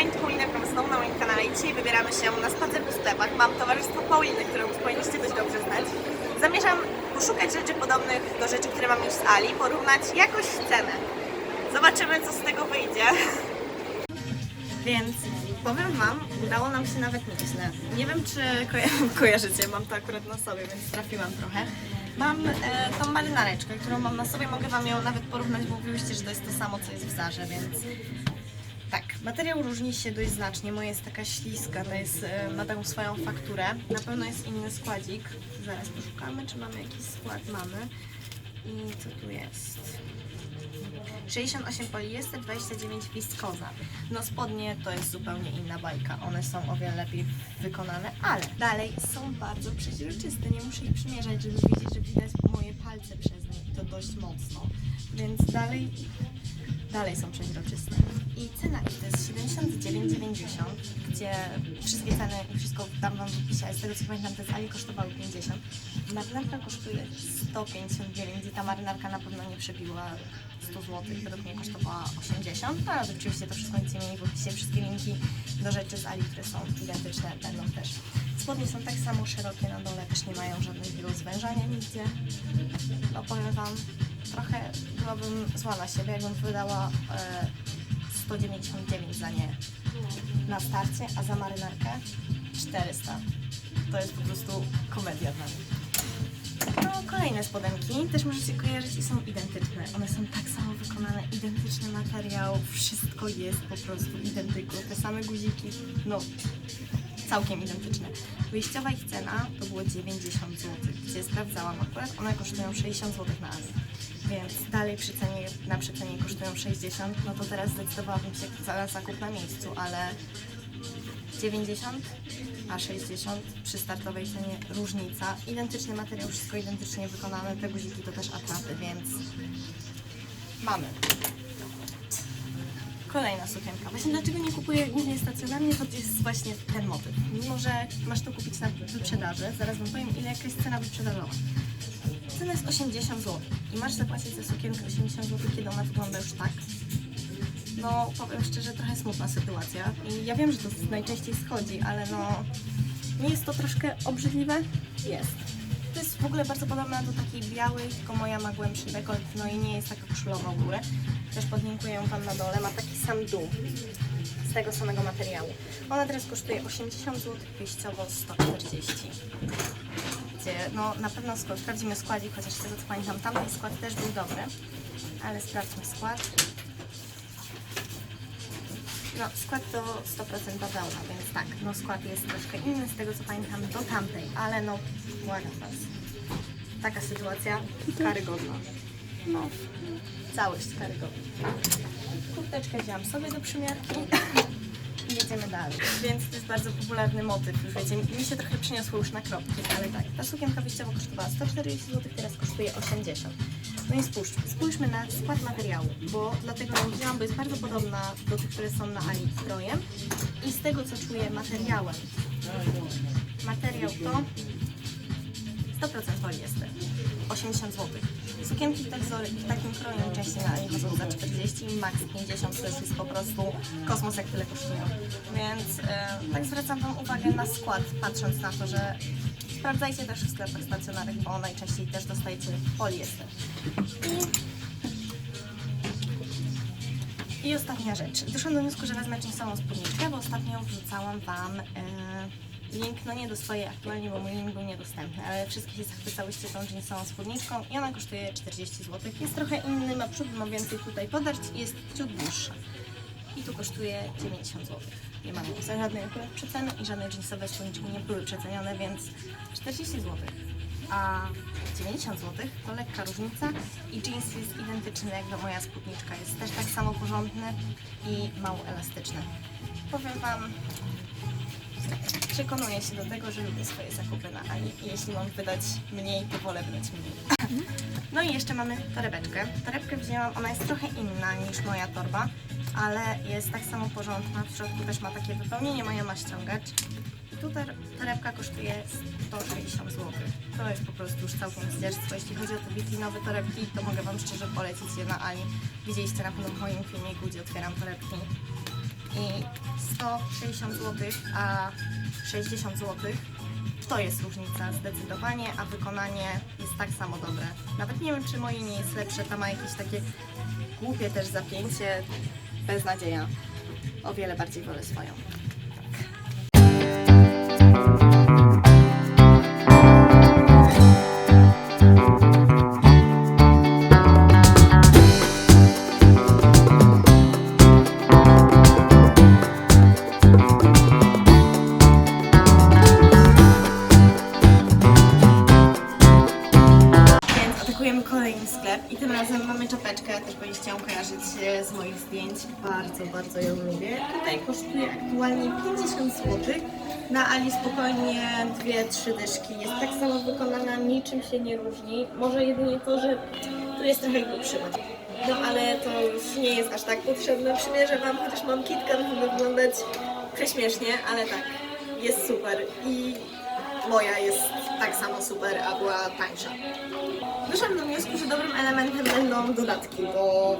kochani, to Paulina znowu na moim kanale i dzisiaj wybieramy się na spacer po sklepach. Mam towarzystwo Pauliny, którą powinniście dość dobrze znać. Zamierzam poszukać rzeczy podobnych do rzeczy, które mam już z Ali, porównać jakość i cenę. Zobaczymy, co z tego wyjdzie. Więc powiem Wam, udało nam się nawet nieźle. Nie wiem, czy koja- kojarzycie, mam to akurat na sobie, więc trafiłam trochę. Mam e, tą marynareczkę, którą mam na sobie, mogę Wam ją nawet porównać, bo mówiłyście, że to jest to samo, co jest w Zarze, więc tak, materiał różni się dość znacznie. Moja jest taka śliska, to jest, e, ma taką swoją fakturę. Na pewno jest inny składzik. Zaraz poszukamy, czy mamy jakiś skład. Mamy. I co tu jest? 68 poliester, 29 wiskoza. No spodnie to jest zupełnie inna bajka. One są o wiele lepiej wykonane, ale dalej są bardzo przeźroczyste. Nie muszę ich przymierzać, żeby wiedzieć, że widać moje palce przez nie to dość mocno. Więc dalej dalej są przeźroczyste. I cena ich to jest 79,90, gdzie wszystkie ceny i wszystko dam Wam w opisie, ale z tego co pamiętam to z Ali kosztowały 50. Marynarka kosztuje 159 i ta marynarka na pewno nie przebiła 100 zł, według mnie kosztowała 80, no, ale oczywiście to wszystko będziecie mieli w opisie, wszystkie linki do rzeczy z Ali, które są identyczne będą też. Spodnie są tak samo szerokie na dole, też nie mają żadnego zwężania nigdzie. No powiem Wam, trochę byłabym zła na siebie, jakbym wydała e, 199 za nie na starcie, a za marynarkę 400. To jest po prostu komedia dla mnie. No, kolejne spodenki też możecie kojarzyć i są identyczne. One są tak samo wykonane, identyczny materiał, wszystko jest po prostu identyko. Te same guziki, no całkiem identyczne. Wyjściowa ich cena to było 90 zł, gdzie sprawdzałam akurat, one kosztują 60 zł na Azji. Więc dalej przy cenie, na przecenie kosztują 60, no to teraz zdecydowałabym się za zakup na miejscu, ale 90 a 60 przy startowej cenie różnica. Identyczny materiał, wszystko identycznie wykonane, te guziki to też atraty, więc mamy. Kolejna sukienka. Właśnie dlaczego nie kupuję głównie stacjonarnie, to jest właśnie ten motyw. Mimo, że masz to kupić na wyprzedaży, zaraz Wam powiem ile jaka jest cena wyprzedażowa. Cena jest 80 zł i masz zapłacić za sukienkę 80 zł, kiedy ona wygląda już tak. No, powiem szczerze, trochę smutna sytuacja. I ja wiem, że to najczęściej schodzi, ale no, nie jest to troszkę obrzydliwe? Jest. To jest w ogóle bardzo podobna do takiej białej, tylko moja ma głębszy dekolt, no i nie jest taka koszulową u góry. Też podlinkuję ją Wam na dole, ma taki sam dół z tego samego materiału. Ona teraz kosztuje 80 zł, wyjściowo 140 gdzie no na pewno sprawdzimy składzik, chociaż tego co pamiętam, tamten skład też był dobry, ale sprawdźmy skład. No, skład to 100% bawełna, więc tak, no skład jest troszkę inny z tego co pamiętam do tamtej, ale no, błagam Was. Taka sytuacja karygodna. No, całość karygodna. Kurteczkę wziąłam sobie do przymiarki jedziemy dalej. Więc to jest bardzo popularny motyw, wiecie, mi się trochę przyniosło już na kropki, ale tak, ta sukienka wyjściowo kosztowała 140 zł, teraz kosztuje 80 no i spójrz, spójrzmy na skład materiału, bo dlatego ją wzięłam, bo jest bardzo podobna do tych, które są na Ali strojem i z tego co czuję materiałem, materiał to 100% poliester, 80 zł. Sukienki tak z takim krojem częściej na Ali chodzą za 40 i max 50 to jest po prostu kosmos jak tyle kosztują. Więc e, tak zwracam Wam uwagę na skład, patrząc na to, że sprawdzajcie też w sklepach stacjonarnych, bo najczęściej też dostajecie poliester. I, ostatnia rzecz. Doszłam do wniosku, że wezmę jeansową spódniczkę, bo ostatnio wrzucałam Wam e, link, no nie do swojej aktualnie, bo mój link był niedostępny, ale wszystkie się zachwycałyście tą jeansową spódniczką i ona kosztuje 40 zł. Jest trochę inny, ma przód, ma więcej tutaj podarć i jest ciut dłuższa. I tu kosztuje 90 zł. Nie mamy za żadnej akurat przeceny i żadne jeansowe spódniczki nie były przecenione, więc 40 zł. A 90 zł to lekka różnica i jeans jest identyczny jak do moja spódniczka. Jest też tak samo porządny i mało elastyczny. Powiem Wam, przekonuję się do tego, że lubię swoje zakupy na Ali i jeśli mam wydać mniej, to wolę wydać mniej. No i jeszcze mamy torebeczkę. Torebkę wzięłam, ona jest trochę inna niż moja torba, ale jest tak samo porządna. W środku też ma takie wypełnienie, moja ma ściągacz. Tu tor- torebka kosztuje 160 zł. To jest po prostu już całkiem zdzierstwo. Jeśli chodzi o te witrinowe torebki, to mogę Wam szczerze polecić je na Ali. Widzieliście na pewno w moim filmiku, gdzie otwieram torebki. I to 60 zł, a 60 zł. To jest różnica zdecydowanie, a wykonanie jest tak samo dobre. Nawet nie wiem, czy moje nie jest lepsze, ta ma jakieś takie głupie też zapięcie, beznadzieja. O wiele bardziej wolę swoją. Bardzo, bardzo ją lubię. Tutaj kosztuje aktualnie 50 zł. Na Ali spokojnie 2-3 dyszki. Jest tak samo wykonana, niczym się nie różni. Może jedynie to, że tu jest trochę grubszy. No ale to już nie jest aż tak potrzebne. Przymierzę Wam, chociaż mam kitkę, żeby wyglądać prześmiesznie, ale tak, jest super. I moja jest tak samo super, a była tańsza. Doszłam do wniosku, że dobrym elementem będą dodatki, bo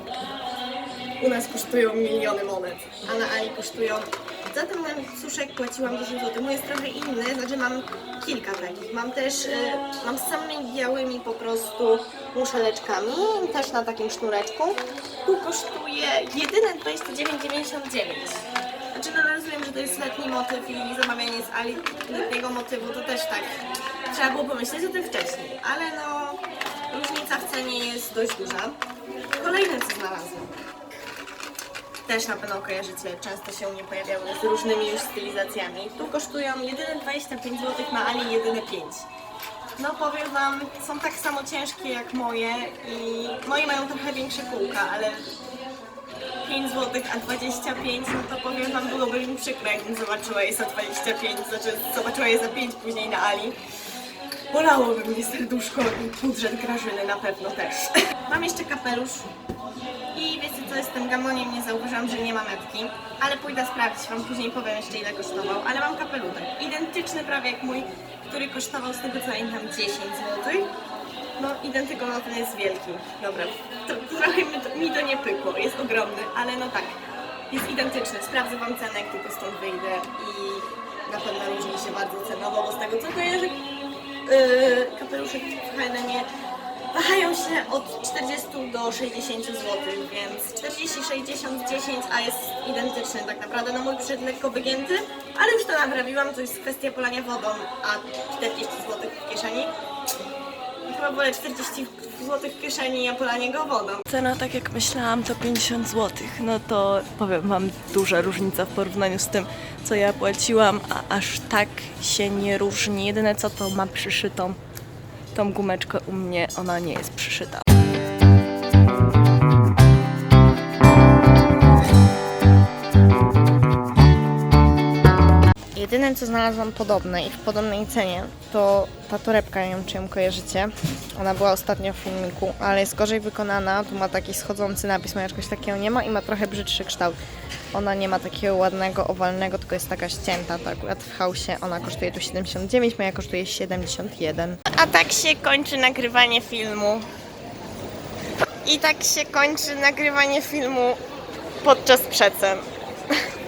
u nas kosztują miliony monet, a na Ali kosztują. Za ten suszek płaciłam 10 zł. Mój jest trochę inny, znaczy mam kilka takich. Mam też, y, mam z samymi białymi po prostu muszeleczkami, też na takim sznureczku. Tu kosztuje jedyne 29,99. Znaczy no rozumiem, że to jest letni motyw i zamawianie z Ali letniego motywu to też tak. Trzeba było pomyśleć o tym wcześniej, ale no różnica w cenie jest dość duża. Kolejne co znalazłam. Też na pewno kojarzycie, często się u mnie pojawiały z różnymi już stylizacjami. Tu kosztują jedyne 25 zł, na Ali jedyne 5. No powiem Wam, są tak samo ciężkie jak moje i moje mają trochę większe kółka, ale 5 zł, a 25, no to powiem Wam, byłoby mi przykro, jakbym zobaczyła je za 25, znaczy zobaczyła je za 5 później na Ali. Bolałoby mnie serduszko i budżet Grażyny na pewno też. Mam jeszcze kapelusz co, z tym gamoniem nie zauważyłam, że nie ma metki, ale pójdę sprawdzić, Wam później powiem jeszcze ile kosztował, ale mam kapelutek, identyczny prawie jak mój, który kosztował z tego co pamiętam 10 zł. No, identyko, ten jest wielki. Dobra, to, trochę mi to, mi to nie pykło, jest ogromny, ale no tak, jest identyczny. Sprawdzę Wam cenę, jak tylko stąd wyjdę i na pewno różni się bardzo cenowo, bo z tego co kojarzę, yy, kapelusze w H&M wahają się od 40 do 60 zł, więc 40, 60, 10, a jest identyczny tak naprawdę. No mój przyszedł lekko wygięty, ale już to naprawiłam, to jest kwestia polania wodą, a 40 zł w kieszeni. Chyba wolę 40 zł w kieszeni, a polanie go wodą. Cena, tak jak myślałam, to 50 zł. No to powiem Wam, duża różnica w porównaniu z tym, co ja płaciłam, a aż tak się nie różni. Jedyne co to ma przyszytą tą gumeczkę u mnie, ona nie jest przyszyta. Jedyne co znalazłam podobne i w podobnej cenie to ta torebka, nie wiem czy ją kojarzycie. Ona była ostatnio w filmiku, ale jest gorzej wykonana. Tu ma taki schodzący napis, ma czegoś takiego nie ma i ma trochę brzydszy kształt. Ona nie ma takiego ładnego, owalnego, tylko jest taka ścięta. To akurat w hausie ona kosztuje tu 79, moja kosztuje 71. A tak się kończy nagrywanie filmu. I tak się kończy nagrywanie filmu podczas przecen.